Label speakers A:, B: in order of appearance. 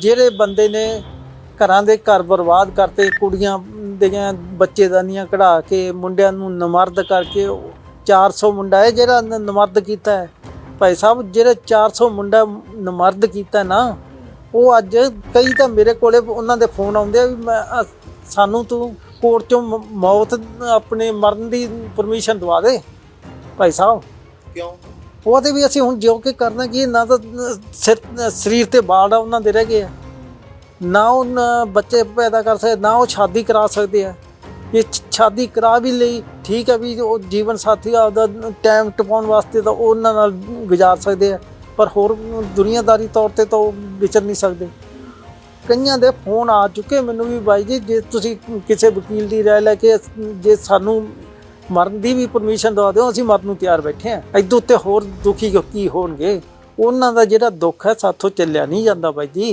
A: ਜਿਹੜੇ ਬੰਦੇ ਨੇ ਘਰਾਂ ਦੇ ਘਰ ਬਰਬਾਦ ਕਰਤੇ, ਕੁੜੀਆਂ ਦੀਆਂ, ਬੱਚੇਦਾਨੀਆਂ ਕਢਾ ਕੇ, ਮੁੰਡਿਆਂ ਨੂੰ ਨਮਰਦ ਕਰਕੇ ਉਹ 400 ਮੁੰਡਾ ਹੈ ਜਿਹੜਾ ਨਮਰਦ ਕੀਤਾ ਹੈ। ਭਾਈ ਸਾਹਿਬ, ਜਿਹੜੇ 400 ਮੁੰਡਾ ਨਮਰਦ ਕੀਤਾ ਨਾ, ਉਹ ਅੱਜ ਕਈ ਤਾਂ ਮੇਰੇ ਕੋਲੇ ਉਹਨਾਂ ਦੇ ਫੋਨ ਆਉਂਦੇ ਆ ਵੀ ਮੈਂ ਸਾਨੂੰ ਤੂੰ ਕੋਰਟ ਚੋਂ ਮ- ਮੌਤ, ਆਪਣੇ ਮਰਨ ਦੀ ਪਰਮਿਸ਼ਨ ਦਵਾ ਦੇ। ਭਾਈ ਸਾਹਿਬ।
B: ਕਿਉਂ?
A: ਉਹਦੇ ਵੀ ਅਸੀਂ ਹੁਣ ਜੋ ਕਿ ਕਰਨਾ ਕੀ, ਨਾ ਤਾਂ ਸਿਰ- ਸਰੀਰ ਤੇ ਬਾਲ ਆ, ਉਹਨਾਂ ਦੇ ਰਹਿ ਗਏ ਆ। ਨਾ ਉਹ ਬੱਚੇ ਪੈਦਾ ਕਰ ਸਕਦੇ, ਨਾ ਉਹ ਸ਼ਾਦੀ ਕਰਾ ਸਕਦੇ ਆ। ਇਹ ਸ਼ਾਦੀ ਕਰਾ ਵੀ ਲਈ, ਠੀਕ ਹੈ ਵੀ ਉਹ ਜੀਵਨ ਸਾਥੀ ਆਪਦਾ ਟਾਈਮ ਟਪਾਉਣ ਵਾਸਤੇ ਤਾਂ ਉਹਨਾਂ ਨਾਲ ਗੁਜ਼ਾਰ ਸਕਦੇ ਆ। ਪਰ ਹੋਰ ਦੁਨੀਆਦਾਰੀ ਤੌਰ ਤੇ ਤਾਂ ਉਹ ਵਿਚਰ ਨਹੀਂ ਸਕਦੇ। ਕਈਆਂ ਦੇ ਫੋਨ ਆ ਚੁੱਕੇ ਮੈਨੂੰ ਵੀ ਬਾਈ ਜੀ, ਜੇ ਤੁਸੀਂ ਕਿਸੇ ਵਕੀਲ ਦੀ ਰਾਏ ਲੈ ਕੇ, ਜੇ ਸਾਨੂੰ ਮਰਨ ਦੀ ਵੀ ਪਰਮਿਸ਼ਨ ਦਵਾ ਦਿਓ, ਅਸੀਂ ਮਰਨ ਨੂੰ ਤਿਆਰ ਬੈਠੇ ਆ ਇਦੋਂ ਉੱਤੇ ਹੋਰ ਦੁਖੀ ਕੀ ਹੋਣਗੇ? ਉਹਨਾਂ ਦਾ ਜਿਹੜਾ ਦੁੱਖ ਹੈ, ਸਾਥੋਂ ਚੱਲਿਆ ਨਹੀਂ ਜਾਂਦਾ ਬਾਈ ਜੀ।